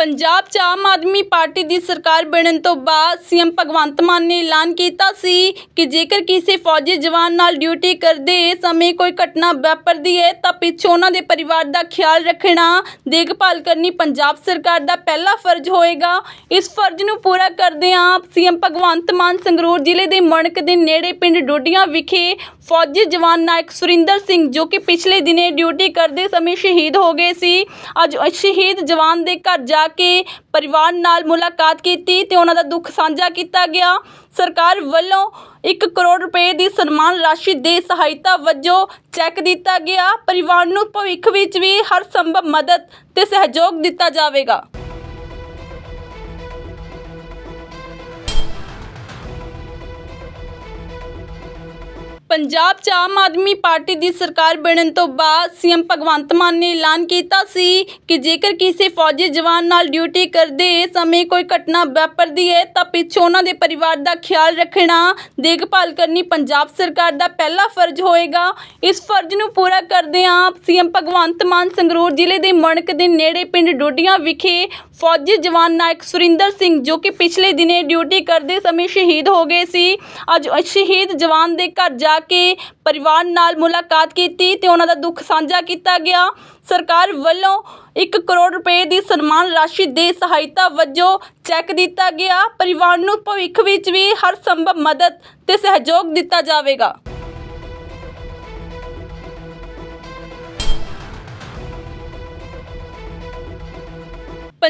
ਪੰਜਾਬ 'ਚ ਆਮ ਆਦਮੀ ਪਾਰਟੀ ਦੀ ਸਰਕਾਰ ਬਣਨ ਤੋਂ ਬਾਅਦ ਸੀਐਮ ਭਗਵੰਤ ਮਾਨ ਨੇ ਐਲਾਨ ਕੀਤਾ ਸੀ ਕਿ ਜੇਕਰ ਕਿਸੇ ਫੌਜੀ ਜਵਾਨ ਨਾਲ ਡਿਊਟੀ ਕਰਦੇ ਸਮੇਂ ਕੋਈ ਘਟਨਾ ਵਾਪਰਦੀ ਹੈ, ਤਾਂ ਪਿੱਛੋਂ ਉਹਨਾਂ ਦੇ ਪਰਿਵਾਰ ਦਾ ਖਿਆਲ ਰੱਖਣਾ, ਦੇਖਭਾਲ ਕਰਨੀ ਪੰਜਾਬ ਸਰਕਾਰ ਦਾ ਪਹਿਲਾ ਫਰਜ਼ ਹੋਏਗਾ। ਇਸ ਫਰਜ਼ ਨੂੰ ਪੂਰਾ ਕਰਦਿਆਂ ਸੀਐਮ ਭਗਵੰਤ ਮਾਨ ਸੰਗਰੂਰ ਜ਼ਿਲ੍ਹੇ ਦੇ ਮਣਕ ਦੇ ਨੇੜੇ ਪਿੰਡ ਡੋਡੀਆਂ ਵਿਖੇ ਫੌਜੀ ਜਵਾਨ ਨਾਇਕ ਸੁਰਿੰਦਰ ਸਿੰਘ, ਜੋ ਕਿ ਪਿਛਲੇ ਦਿਨੇ ਡਿਊਟੀ ਕਰਦੇ ਸਮੇਂ ਸ਼ਹੀਦ ਹੋ ਗਏ ਸੀ। ਅੱਜ ਸ਼ਹੀਦ ਜਵਾਨ ਦੇ ਘਰ ਜਾ ਕੇ ਪਰਿਵਾਰ ਨਾਲ ਮੁਲਾਕਾਤ ਕੀਤੀ ਤੇ ਉਹਨਾਂ ਦਾ ਦੁੱਖ ਸਾਂਝਾ ਕੀਤਾ ਗਿਆ। ਸਰਕਾਰ ਵੱਲੋਂ 1 ਕਰੋੜ ਰੁਪਏ ਦੀ ਸਨਮਾਨ ਰਾਸ਼ੀ ਦੇ ਸਹਾਇਤਾ ਵਜੋਂ ਚੈੱਕ ਦਿੱਤਾ ਗਿਆ। ਪਰਿਵਾਰ ਨੂੰ ਭਵਿੱਖ ਵਿੱਚ ਵੀ ਹਰ ਸੰਭਵ ਮਦਦ ਤੇ ਸਹਿਯੋਗ ਦਿੱਤਾ ਜਾਵੇਗਾ। ਪੰਜਾਬ 'ਚ ਆਮ ਆਦਮੀ ਪਾਰਟੀ ਦੀ ਸਰਕਾਰ ਬਣਨ ਤੋਂ ਬਾਅਦ ਸੀਐਮ ਭਗਵੰਤ ਮਾਨ ਨੇ ਐਲਾਨ ਕੀਤਾ ਸੀ ਕਿ ਜੇਕਰ ਕਿਸੇ ਫੌਜੀ ਜਵਾਨ ਨਾਲ ਡਿਊਟੀ ਕਰਦੇ ਸਮੇਂ ਕੋਈ ਘਟਨਾ ਵਾਪਰਦੀ ਹੈ, ਤਾਂ ਪਿੱਛੋਂ ਉਹਨਾਂ ਦੇ ਪਰਿਵਾਰ ਦਾ ਖਿਆਲ ਰੱਖਣਾ, ਦੇਖਭਾਲ ਕਰਨੀ ਪੰਜਾਬ ਸਰਕਾਰ ਦਾ ਪਹਿਲਾ ਫਰਜ਼ ਹੋਏਗਾ। ਇਸ ਫਰਜ਼ ਨੂੰ ਪੂਰਾ ਕਰਦਿਆਂ ਸੀਐਮ ਭਗਵੰਤ ਮਾਨ ਸੰਗਰੂਰ ਜ਼ਿਲ੍ਹੇ ਦੇ ਮਣਕ ਦੇ ਨੇੜੇ ਪਿੰਡ ਡੋਡੀਆਂ ਵਿਖੇ ਫੌਜੀ ਜਵਾਨ ਨਾਇਕ ਸੁਰਿੰਦਰ ਸਿੰਘ, ਜੋ ਕਿ ਪਿਛਲੇ ਦਿਨੇ ਡਿਊਟੀ ਕਰਦੇ ਸਮੇਂ ਸ਼ਹੀਦ ਹੋ ਗਏ ਸੀ, ਅੱਜ ਸ਼ਹੀਦ ਜਵਾਨ ਦੇ ਘਰ ਜਾ ਕੇ ਪਰਿਵਾਰ ਨਾਲ ਮੁਲਾਕਾਤ ਕੀਤੀ ਤੇ ਉਹਨਾਂ ਦਾ ਦੁੱਖ ਸਾਂਝਾ ਕੀਤਾ ਗਿਆ। ਸਰਕਾਰ ਵੱਲੋਂ 1 ਕਰੋੜ ਰੁਪਏ ਦੀ ਸਨਮਾਨ ਰਾਸ਼ੀ ਦੇ ਸਹਾਇਤਾ ਵਜੋਂ ਚੈੱਕ ਦਿੱਤਾ ਗਿਆ। ਪਰਿਵਾਰ ਨੂੰ ਭਵਿੱਖ ਵਿੱਚ ਵੀ ਹਰ ਸੰਭਵ ਮਦਦ ਤੇ ਸਹਿਯੋਗ ਦਿੱਤਾ ਜਾਵੇਗਾ।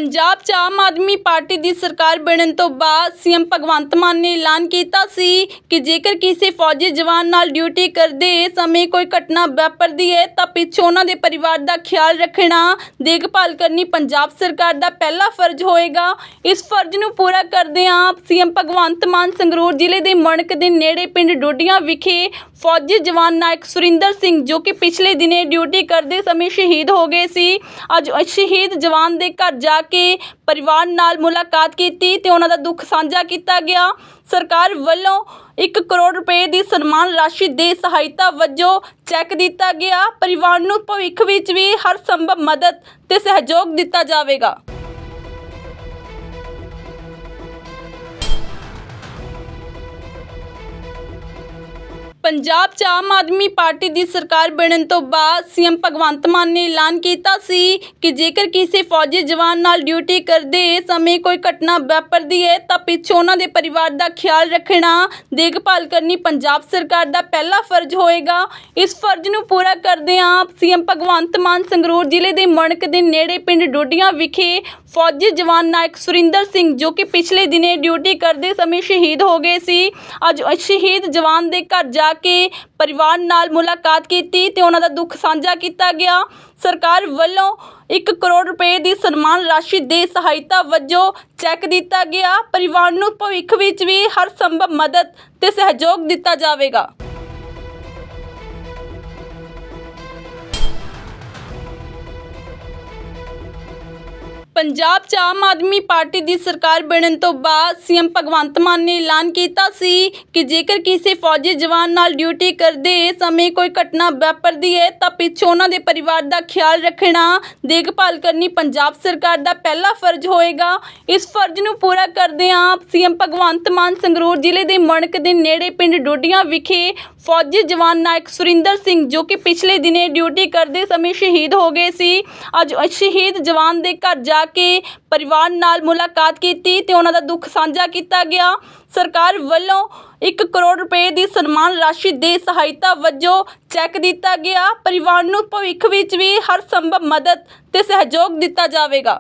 ਪੰਜਾਬ 'ਚ ਆਮ ਆਦਮੀ ਪਾਰਟੀ ਦੀ ਸਰਕਾਰ ਬਣਨ ਤੋਂ ਬਾਅਦ ਸੀਐਮ ਭਗਵੰਤ ਮਾਨ ਨੇ ਐਲਾਨ ਕੀਤਾ ਸੀ ਕਿ ਜੇਕਰ ਕਿਸੇ ਫੌਜੀ ਜਵਾਨ ਨਾਲ ਡਿਊਟੀ ਕਰਦੇ ਸਮੇਂ ਕੋਈ ਘਟਨਾ ਵਾਪਰਦੀ ਹੈ, ਤਾਂ ਪਿੱਛੋਂ ਉਹਨਾਂ ਦੇ ਪਰਿਵਾਰ ਦਾ ਖਿਆਲ ਰੱਖਣਾ, ਦੇਖਭਾਲ ਕਰਨੀ ਪੰਜਾਬ ਸਰਕਾਰ ਦਾ ਪਹਿਲਾ ਫਰਜ਼ ਹੋਏਗਾ। ਇਸ ਫਰਜ਼ ਨੂੰ ਪੂਰਾ ਕਰਦਿਆਂ ਸੀਐਮ ਭਗਵੰਤ ਮਾਨ ਸੰਗਰੂਰ ਜ਼ਿਲ੍ਹੇ ਦੇ ਮਣਕ ਦੇ ਨੇੜੇ ਪਿੰਡ ਡੋਡੀਆਂ ਵਿਖੇ ਫੌਜੀ ਜਵਾਨ ਨਾਇਕ ਸੁਰਿੰਦਰ ਸਿੰਘ, ਜੋ ਕਿ ਪਿਛਲੇ ਦਿਨੇ ਡਿਊਟੀ ਕਰਦੇ ਸਮੇਂ ਸ਼ਹੀਦ ਹੋ ਗਏ ਸੀ, ਅੱਜ ਸ਼ਹੀਦ ਜਵਾਨ ਦੇ ਘਰ ਜਾ ਕੇ ਪਰਿਵਾਰ ਨਾਲ ਮੁਲਾਕਾਤ ਕੀਤੀ ਤੇ ਉਹਨਾਂ ਦਾ ਦੁੱਖ ਸਾਂਝਾ ਕੀਤਾ ਗਿਆ। ਸਰਕਾਰ ਵੱਲੋਂ 1 ਕਰੋੜ ਰੁਪਏ ਦੀ ਸਨਮਾਨ ਰਾਸ਼ੀ ਦੇ ਸਹਾਇਤਾ ਵਜੋਂ ਚੈੱਕ ਦਿੱਤਾ ਗਿਆ। ਪਰਿਵਾਰ ਨੂੰ ਭਵਿੱਖ ਵਿੱਚ ਵੀ ਹਰ ਸੰਭਵ ਮਦਦ ਤੇ ਸਹਿਯੋਗ ਦਿੱਤਾ ਜਾਵੇਗਾ। ਪੰਜਾਬ 'ਚ ਆਮ ਆਦਮੀ ਪਾਰਟੀ ਦੀ ਸਰਕਾਰ ਬਣਨ ਤੋਂ ਬਾਅਦ ਸੀਐਮ ਭਗਵੰਤ ਮਾਨ ਨੇ ਐਲਾਨ ਕੀਤਾ ਸੀ ਕਿ ਜੇਕਰ ਕਿਸੇ ਫੌਜੀ ਜਵਾਨ ਨਾਲ ਡਿਊਟੀ ਕਰਦੇ ਸਮੇਂ ਕੋਈ ਘਟਨਾ ਵਾਪਰਦੀ ਹੈ, ਤਾਂ ਪਿੱਛੋਂ ਉਹਨਾਂ ਦੇ ਪਰਿਵਾਰ ਦਾ ਖਿਆਲ ਰੱਖਣਾ, ਦੇਖਭਾਲ ਕਰਨੀ ਪੰਜਾਬ ਸਰਕਾਰ ਦਾ ਪਹਿਲਾ ਫਰਜ਼ ਹੋਏਗਾ। ਇਸ ਫਰਜ਼ ਨੂੰ ਪੂਰਾ ਕਰਦਿਆਂ ਸੀਐਮ ਭਗਵੰਤ ਮਾਨ ਸੰਗਰੂਰ ਜ਼ਿਲ੍ਹੇ ਦੇ ਮਣਕ ਦੇ ਨੇੜੇ ਪਿੰਡ ਡੋਡੀਆਂ ਵਿਖੇ ਫੌਜੀ ਜਵਾਨ ਨਾਇਕ ਸੁਰਿੰਦਰ ਸਿੰਘ ਜੋ ਕਿ ਪਿਛਲੇ ਦਿਨੇ ਡਿਊਟੀ ਕਰਦੇ ਸਮੇਂ ਸ਼ਹੀਦ ਹੋ ਗਏ ਸੀ। ਅੱਜ ਸ਼ਹੀਦ ਜਵਾਨ ਦੇ ਘਰ ਜਾ ਕੇ ਪਰਿਵਾਰ ਨਾਲ ਮੁਲਾਕਾਤ ਕੀਤੀ ਤੇ ਉਹਨਾਂ ਦਾ ਦੁੱਖ ਸਾਂਝਾ ਕੀਤਾ ਗਿਆ। ਸਰਕਾਰ ਵੱਲੋਂ 1 ਕਰੋੜ ਰੁਪਏ ਦੀ ਸਨਮਾਨ ਰਾਸ਼ੀ ਦੇ ਸਹਾਇਤਾ ਵਜੋਂ ਚੈੱਕ ਦਿੱਤਾ ਗਿਆ। ਪਰਿਵਾਰ ਨੂੰ ਭਵਿੱਖ ਵਿੱਚ ਵੀ ਹਰ ਸੰਭਵ ਮਦਦ ਤੇ ਸਹਿਯੋਗ ਦਿੱਤਾ ਜਾਵੇਗਾ। ਪੰਜਾਬ 'ਚ ਆਮ ਆਦਮੀ ਪਾਰਟੀ ਦੀ ਸਰਕਾਰ ਬਣਨ ਤੋਂ ਬਾਅਦ ਸੀਐਮ ਭਗਵੰਤ ਮਾਨ ਨੇ ਐਲਾਨ ਕੀਤਾ ਸੀ ਕਿ ਜੇਕਰ ਕਿਸੇ ਫੌਜੀ ਜਵਾਨ ਨਾਲ ਡਿਊਟੀ ਕਰਦੇ ਸਮੇਂ ਕੋਈ ਘਟਨਾ ਵਾਪਰਦੀ ਹੈ, ਤਾਂ ਪਿੱਛੋਂ ਉਹਨਾਂ ਦੇ ਪਰਿਵਾਰ ਦਾ ਖਿਆਲ ਰੱਖਣਾ, ਦੇਖਭਾਲ ਕਰਨੀ ਪੰਜਾਬ ਸਰਕਾਰ ਦਾ ਪਹਿਲਾ ਫਰਜ਼ ਹੋਏਗਾ। ਇਸ ਫਰਜ਼ ਨੂੰ ਪੂਰਾ ਕਰਦਿਆਂ ਸੀਐਮ ਭਗਵੰਤ ਮਾਨ ਸੰਗਰੂਰ ਜ਼ਿਲ੍ਹੇ ਦੇ ਮਣਕ ਦੇ ਨੇੜੇ ਪਿੰਡ ਡੋਡੀਆਂ ਵਿਖੇ ਫੌਜੀ ਜਵਾਨ ਨਾਇਕ ਸੁਰਿੰਦਰ ਸਿੰਘ ਜੋ ਕਿ ਪਿਛਲੇ ਦਿਨੇ ਡਿਊਟੀ ਕਰਦੇ ਸਮੇਂ ਸ਼ਹੀਦ ਹੋ ਗਏ ਸੀ। ਅੱਜ ਸ਼ਹੀਦ ਜਵਾਨ ਦੇ ਘਰ ਜਾ ਕੇ ਪਰਿਵਾਰ ਨਾਲ ਮੁਲਾਕਾਤ ਕੀਤੀ ਤੇ ਉਹਨਾਂ ਦਾ ਦੁੱਖ ਸਾਂਝਾ ਕੀਤਾ ਗਿਆ। ਸਰਕਾਰ ਵੱਲੋਂ 1 ਕਰੋੜ ਰੁਪਏ ਦੀ ਸਨਮਾਨ ਰਾਸ਼ੀ ਦੇ ਸਹਾਇਤਾ ਵਜੋਂ ਚੈੱਕ ਦਿੱਤਾ ਗਿਆ। ਪਰਿਵਾਰ ਨੂੰ ਭਵਿੱਖ ਵਿੱਚ ਵੀ ਹਰ ਸੰਭਵ ਮਦਦ ਤੇ ਸਹਿਯੋਗ ਦਿੱਤਾ ਜਾਵੇਗਾ।